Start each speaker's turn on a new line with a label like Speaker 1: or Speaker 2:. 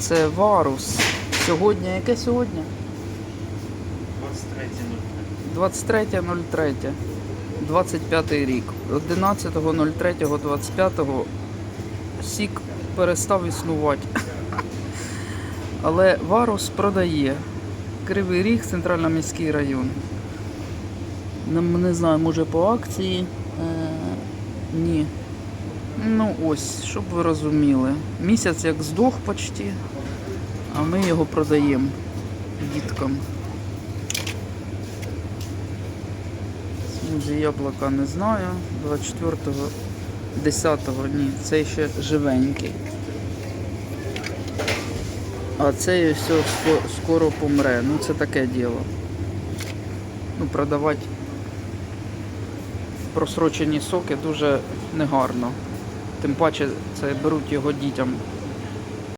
Speaker 1: Це варус. Сьогодні, яке сьогодні?
Speaker 2: 23.03.
Speaker 1: 23.03. 25 рік. 11.03.25 сік перестав існувати. Але Варус продає. Кривий Ріг, центрально-міський район. Не, не знаю, може по акції. Е, ні. Ну ось, щоб ви розуміли. Місяць як здох почти, а ми його продаємо діткам. Смузі яблука не знаю. 24-го, 10-го, ні, цей ще живенький. А цей все скоро помре. Ну це таке діло. Ну, продавати просрочені соки дуже негарно. Тим паче це беруть його дітям